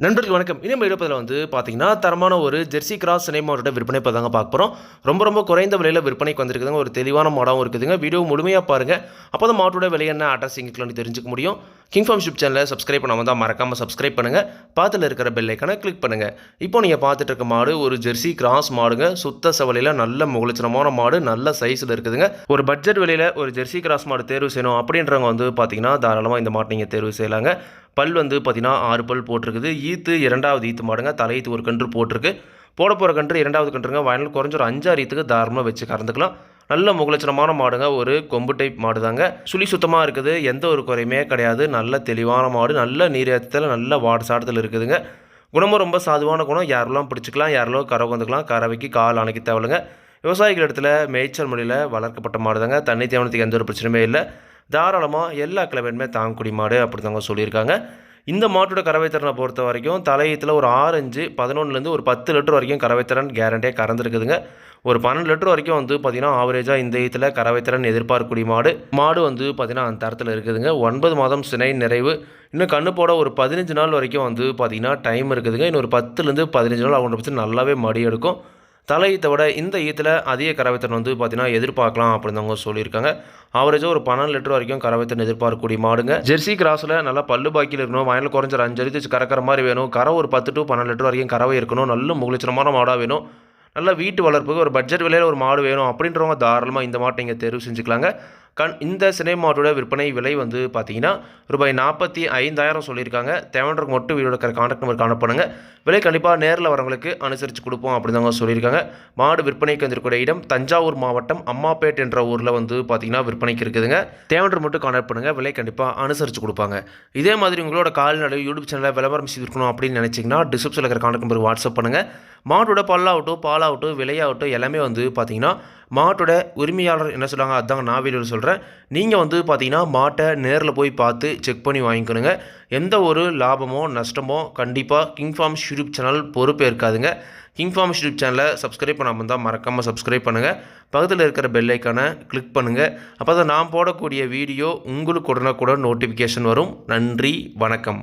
நண்பர்கள் வணக்கம். இனிமே இருப்பதில் வந்து பார்த்தீங்கன்னா தரமான ஒரு ஜெர்சி கிராஸ் சினிமாவோட விற்பனை இப்போ தாங்க பார்க்க போகிறோம் ரொம்ப ரொம்ப குறைந்த விலையில் விற்பனைக்கு வந்திருக்குதுங்க. ஒரு தெளிவான மாடாகவும் இருக்குதுங்க. வீடியோ முழுமையாக பாருங்கள் அப்போ தான் மாட்டோட விலை என்ன அட்ரஸ் இங்கேலாம் தெரிஞ்சுக்க முடியும். கிங் ஃபார்ம் ஷிப் சேனலை சப்ஸ்கிரைப் பண்ணாமல் தான் மறக்காமல் சப்ஸ்கிரைப் பண்ணுங்கள் பாத்தில் இருக்கிற பெல் ஐக்கனை கிளிக் பண்ணுங்கள் இப்போ நீங்கள் பார்த்துட்டு இருக்க மாடு ஒரு ஜெர்சி கிராஸ் மாடுங்க. சுத்த சவலையில் நல்ல முகலட்சணமான மாடு நல்ல சைஸில் இருக்குதுங்க. ஒரு பட்ஜெட் விலையில் ஒரு ஜெர்சி கிராஸ் மாடு தேர்வு செய்யணும் அப்படின்றவங்க வந்து பார்த்தீங்கன்னா தாராளமாக இந்த மாட்டை நீங்கள் தேர்வு செய்யலாங்க. பல் வந்து பார்த்தீங்கன்னா ஆறு பல் போட்டிருக்குது. ஈத்து இரண்டாவது ஈத்து மாடுங்க. தலையீத்து ஒரு கன்று போட்டிருக்கு. போட போகிற கன்று இரண்டாவது கன்றுங்க. வயலில் குறைஞ்ச ஒரு அஞ்சாறு ஈத்துக்கு தாராளமாக வச்சு கறந்துக்கலாம். நல்ல முகலட்சணமான மாடுங்க. ஒரு கொம்பு டைப் மாடு தாங்க சுழி சுத்தமாக இருக்குது. எந்த ஒரு குறையுமே கிடையாது. நல்ல தெளிவான மாடு. நல்ல நீரத்தில் நல்ல வாடு சாட்டத்தில் இருக்குதுங்க. குணமும் ரொம்ப சாதுவான குணம். யாரெல்லாம் பிடிச்சிக்கலாம் யாரெல்லாம் கரை வந்துக்கலாம் கறவைக்கு கால் அணைக்க தேவையில்லைங்க. விவசாயிகள் இடத்துல மேய்ச்சல் முறையில் வளர்க்கப்பட்ட மாடு தாங்க தண்ணி தேவனத்துக்கு எந்த ஒரு பிரச்சனையுமே இல்லை. தாராளமாக எல்லா கிழமையுமே தாங்குடி மாடு அப்படி தாங்க சொல்லியிருக்காங்க. இந்த மாட்டோட கறவைத்திறனை பொறுத்த வரைக்கும் தலையத்தில் ஒரு ஆரஞ்சு பதினொன்றுலேருந்து ஒரு பத்து லிட்டர் வரைக்கும் கறவைத்திறன் கேரண்டியாக கறந்துருக்குதுங்க. ஒரு பன்னெண்டு லிட்டர் வரைக்கும் வந்து பார்த்திங்கன்னா ஆவரேஜாக இந்த இதில் கறவைத்திறன் எதிர்பார்க்கக்கூடிய மாடு. மாடு வந்து பார்த்திங்கன்னா அந்த தரத்தில் இருக்குதுங்க. ஒன்பது மாதம் சினை நிறைவு. இன்னும் கண்ணு போட ஒரு பதினஞ்சு நாள் வரைக்கும் வந்து பார்த்திங்கன்னா டைம் இருக்குதுங்க. இன்னும் ஒரு பத்துலேருந்து பதினஞ்சு நாள் அவங்கள பற்றி நல்லாவே மடி எடுக்கும். தலையீத்தை விட இந்த ஈத்தில் அதிக கறவைத்திறன் வந்து பார்த்தீங்கன்னா எதிர்பார்க்கலாம் அப்படின்னு அவங்க சொல்லியிருக்காங்க ஆவரேஜாக ஒரு பன்னெண்டு லிட்டர் வரைக்கும் கறவைத்திறன் எதிர்பார்க்கக்கூடிய மாடுங்க. ஜெர்சி கிராஸில் நல்லா பல்லு பாக்கியில் இருக்கணும். வயலில் குறைஞ்ச ஒரு அஞ்சு அடித்து கறக்கிற மாதிரி வேணும். கரை ஒரு பத்து டு பன்னெண்டு லிட்டர் வரைக்கும் கறவை இருக்கணும். நல்ல முகலிச்சனமான மாடாக வேணும். நல்ல வீட்டு வளர்ப்புக்கு ஒரு பட்ஜெட் விலையில் ஒரு மாடு வேணும் அப்படின்றவங்க தாராளமாக இந்த மாட்டை இங்கே தேர்வு செஞ்சுக்கலாங்க. கண் இந்த சினிமாட்டோட விற்பனை விலை வந்து பார்த்தீங்கன்னா ரூபாய் நாற்பத்தி ஐந்தாயிரம் சொல்லியிருக்காங்க. தேவன்றக்கு மட்டும் வீடியோட கான்டாக்ட் நம்பருக்கு அனுப்புனுங்க விலை கண்டிப்பாக நேரில் வரவங்களுக்கு அனுசரித்து கொடுப்போம் அப்படின்னு சொல்லியிருக்காங்க. மாடு விற்பனைக்கு வந்திருக்கிற இடம் தஞ்சாவூர் மாவட்டம் அம்மாப்பேட் என்ற ஊரில் வந்து பார்த்தீங்கன்னா விற்பனைக்கு இருக்குதுங்க. தேவண்டர் மட்டும் கான்டாக்ட் பண்ணுங்கள் விலை கண்டிப்பாக அனுசரித்து கொடுப்பாங்க. இதே மாதிரி உங்களோட கால்நடை யூடியூப் சேனலில் விளம்பரம் செய்திருக்கணும் அப்படின்னு நினச்சிங்கன்னா டிஸ்கிரிப்ஷனில் இருக்கிற கான்டாக்ட் நம்பர் வாட்ஸ்அப் பண்ணுங்கள் மாட்டோட பல்லாகட்டும் பாலாகட்டும் விலையாகட்டும் எல்லாமே வந்து பார்த்தீங்கன்னா மாட்டோட உரிமையாளர் என்ன சொல்கிறாங்க அதுதாங்க நான் வீடியோவில் சொல்கிறேன் நீங்கள் வந்து பார்த்தீங்கன்னா மாட்டை நேரில் போய் பார்த்து செக் பண்ணி வாங்கிக்கணுங்க. எந்த ஒரு லாபமோ நஷ்டமோ கண்டிப்பாக கிங் ஃபார்ம் யூடியூப் சேனல் பொறுப்பே இருக்காதுங்க. கிங் ஃபார்ம் யூடியூப் சேனலை சப்ஸ்கிரைப் பண்ணாமல் இருந்தால் மறக்காமல் சப்ஸ்கிரைப் பண்ணுங்கள் பக்கத்தில் இருக்கிற பெல் ஐக்கானை கிளிக் பண்ணுங்கள் அப்போ தான் நான் போடக்கூடிய வீடியோ உங்களுக்கு உடனுக்குடன் நோட்டிஃபிகேஷன் வரும். நன்றி வணக்கம்.